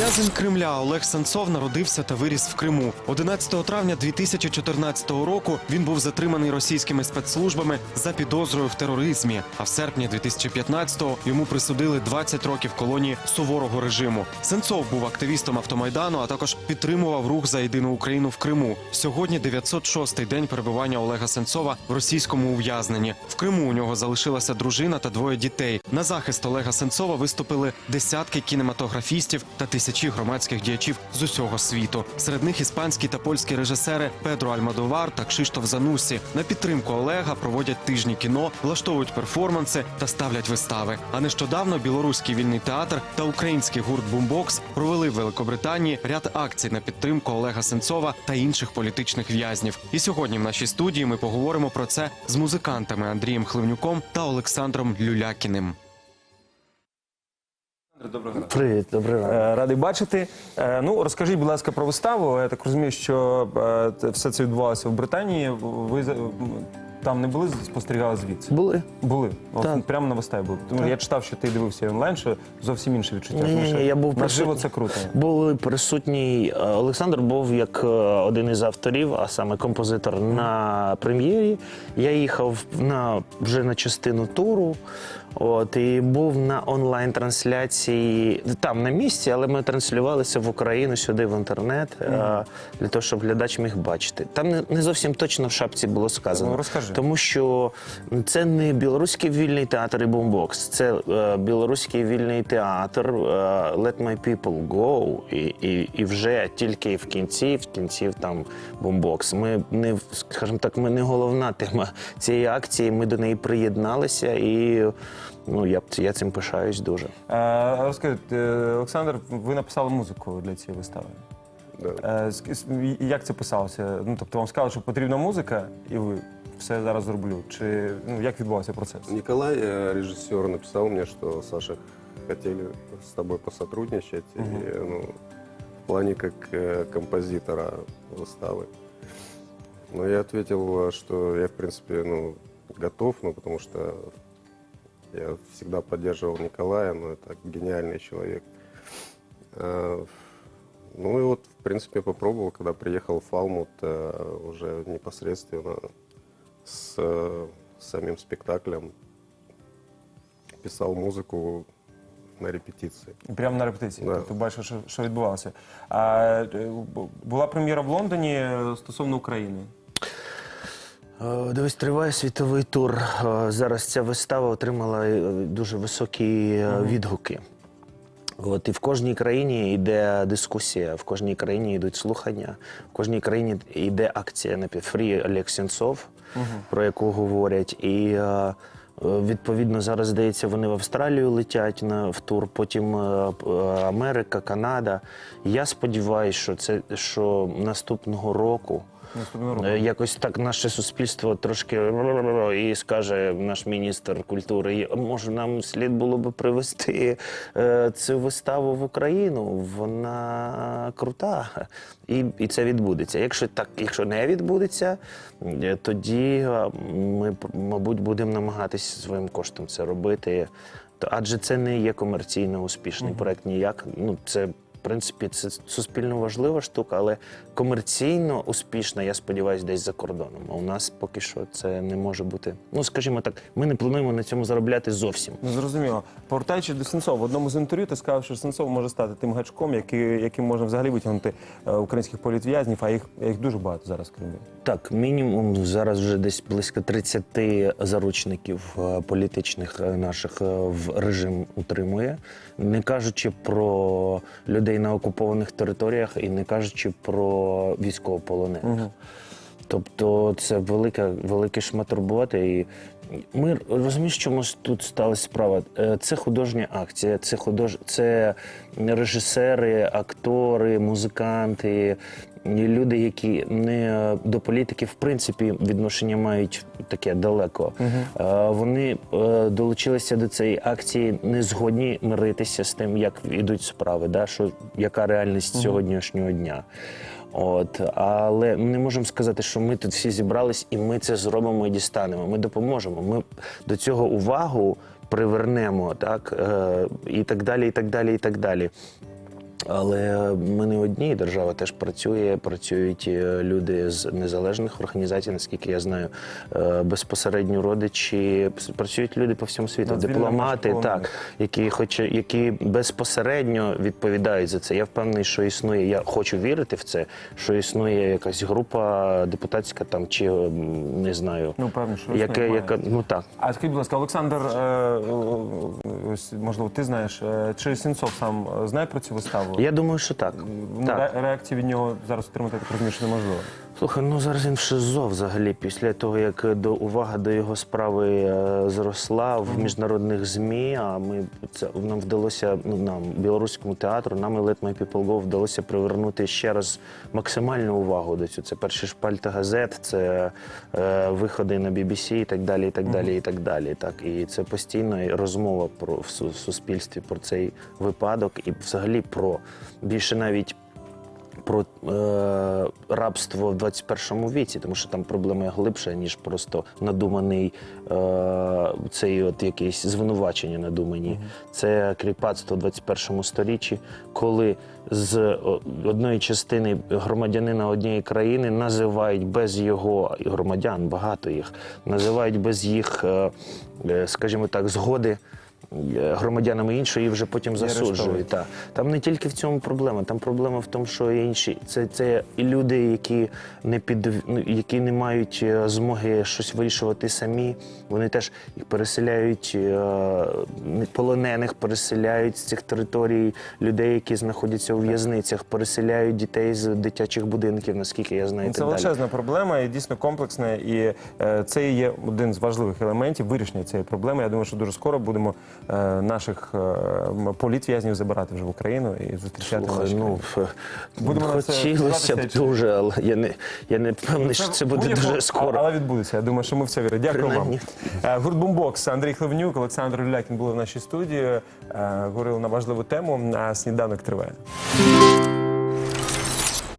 В'язень Кремля Олег Сенцов народився та виріс в Криму. 11 травня 2014 року він був затриманий російськими спецслужбами за підозрою в тероризмі. А в серпні 2015-го йому присудили 20 років колонії суворого режиму. Сенцов був активістом автомайдану, а також підтримував рух за єдину Україну в Криму. Сьогодні 906-й день перебування Олега Сенцова в російському ув'язненні. В Криму у нього залишилася дружина та двоє дітей. На захист Олега Сенцова виступили десятки кінематографістів та тисячі громадських діячів з усього світу. Серед них іспанські та польські режисери Педро Альмадовар та Кшиштоф Занусі. На підтримку Олега проводять тижні кіно, влаштовують перформанси та ставлять вистави. А нещодавно білоруський вільний театр та український гурт Бумбокс провели в Великобританії ряд акцій на підтримку Олега Сенцова та інших політичних в'язнів. І сьогодні в нашій студії ми поговоримо про це з музикантами Андрієм Хливнюком та Олександром Люлякіним. Доброго ранку. Привіт, добрий ранок. Е, Радий бачити. Е, Ну розкажіть, будь ласка, про виставу. Я так розумію, що е, все це відбувалося в Британії. Ви там не були спостерігали звідси? Були? Були. От прямо на виставі були. Тому я читав, що ти дивився онлайн, що зовсім інше відчуття. Ні, ні, ні, я був наживо присутній. це круто. Був присутній Олександр був як один із авторів, а саме композитор на прем'єрі. Я їхав на вже на частину туру. От і був на онлайн-трансляції там на місці, але ми транслювалися в Україну сюди в інтернет е, для того, щоб глядач міг бачити. Там не, не зовсім точно в шапці було сказано. Ну, розкажи. Тому що це не білоруський вільний театр і бомбокс, це е, білоруський вільний театр е, Let My People Go, і, і, і вже тільки в кінці, в кінці там бомбокс. Ми не скажімо так, ми не головна тема цієї акції. Ми до неї приєдналися, і ну я б я цим пишаюсь дуже. Е, Розкажіть, е, Олександр, ви написали музику для цієї вистави. Да. Е, ск- с- Як це писалося? Ну тобто вам сказали, що потрібна музика, і ви все зараз зроблю. Чи ну як відбувався процес? Николай, э, режиссер, написал мне, что Саша хотели с тобой посотрудничать и, ну, в плане как э, композитора выставы. Но я ответил, э, что я, в принципе, ну, готов, ну, потому что я всегда поддерживал Николая, но это гениальный человек. Э, Ну и вот, в принципе, попробовал, когда приехал в Фалмут э, уже непосредственно с э, самим спектаклем, писал музыку на репетиции. Прямо на репетиції. Да. Тобто бачив, що, що відбувалося. А е, бу- була прем'єра в Лондоні е, стосовно України. Е, Дивись, триває світовий тур. Е, Зараз ця вистава отримала е, дуже високі відгуки. От, і в кожній країні йде дискусія, в кожній країні йдуть слухання, в кожній країні йде акція на Фрі Олег Сенцов, про яку говорять. І відповідно зараз здається, вони в Австралію летять на в тур, потім Америка, Канада. Я сподіваюся, що це що наступного року. Е, Якось так наше суспільство трошки і скаже наш міністр культури. Може, нам слід було би привезти е, цю виставу в Україну. Вона крута, і, і це відбудеться. Якщо так, якщо не відбудеться, е, тоді ми мабуть будемо намагатися своїм коштом це робити. Адже це не є комерційно успішний проект ніяк. Ну це. В принципі, це суспільно важлива штука, але комерційно успішна, я сподіваюся, десь за кордоном. А у нас поки що це не може бути. Ну, скажімо так, ми не плануємо на цьому заробляти зовсім. Ну зрозуміло. Повертаючись до Сенцова, в одному з інтерв'ю ти сказав, що Сенцов може стати тим гачком, який, яким можна взагалі витягнути е, українських політв'язнів, а їх, їх дуже багато зараз в Кримі. Так, мінімум зараз вже десь близько 30 заручників е, політичних е, наших в режим утримує, не кажучи про людей на окупованих територіях і не кажучи про військовополонених. Тобто це велика, великий шмат роботи. І ми розумієш, чому тут сталася справа. Е, Це художня акція, це худож... це режисери, актори, музиканти, люди, які не до політики, в принципі, відношення мають таке далеко. Е, Вони е, долучилися до цієї акції, не згодні миритися з тим, як йдуть справи, да? що, яка реальність сьогоднішнього дня. От, але ми не можемо сказати, що ми тут всі зібрались і ми це зробимо і дістанемо. Ми допоможемо. Ми до цього увагу привернемо, так е, і так далі, і так далі, і так далі. Але ми не одні, держава теж працює. Працюють е, люди з незалежних організацій, наскільки я знаю, е, безпосередньо родичі. Працюють люди по всьому світу, Над дипломати, так, які хоч які безпосередньо відповідають за це. Я впевнений, що існує. Я хочу вірити в це, що існує якась група депутатська там чи не знаю, Ну, певно, що яке, яка ну так. А скажіть, будь ласка, Олександр, е, ось, можливо, ти знаєш, чи Сенцов сам знає про цю виставу? Я думаю, що так. Ну, так. ре- Реакції від нього зараз отримати, я так розумію, що неможливо. Слухай, ну зараз він в ШИЗО взагалі після того, як до увага до його справи е, зросла в міжнародних ЗМІ. А ми це нам вдалося ну, нам білоруському театру, нам і Let My People Go вдалося привернути ще раз максимальну увагу до цього. Це перші шпальти газет, це е, виходи на BBC і так далі, і так далі, і так далі. Так і це постійно розмова про в су- суспільстві про цей випадок і взагалі про більше навіть про е, рабство в 21 віці, тому що там проблема глибша, ніж просто надуманий е, цей от якийсь звинувачення надумані. Це кріпацтво в 21 сторіччі, коли з одної частини громадянина однієї країни називають без його громадян, багато їх, називають без їх, е, е, скажімо так, згоди. Громадянами іншої і вже потім засуджують. Так. Там не тільки в цьому проблема, там проблема в тому, що інші це, це і люди, які не під ну, які не мають е, змоги щось вирішувати самі. Вони теж їх переселяють е, полонених, переселяють з цих територій людей, які знаходяться у в'язницях, переселяють дітей з дитячих будинків, наскільки я знаю. Це так далі. величезна проблема і дійсно комплексна. І е, це є один з важливих елементів вирішення цієї проблеми. Я думаю, що дуже скоро будемо наших е, політв'язнів забирати вже в Україну і зустрічати Слухай, ну. Будемо хотілося б дуже, але я не я не впевнений, що це буде дуже скоро. Але відбудеться. Я думаю, що ми в це віримо. Дякую вам. Принаймні. вам. Гурт Бумбокс, Андрій Хливнюк, Олександр Люлякін були в нашій студії. Е, Говорили на важливу тему. А сніданок триває.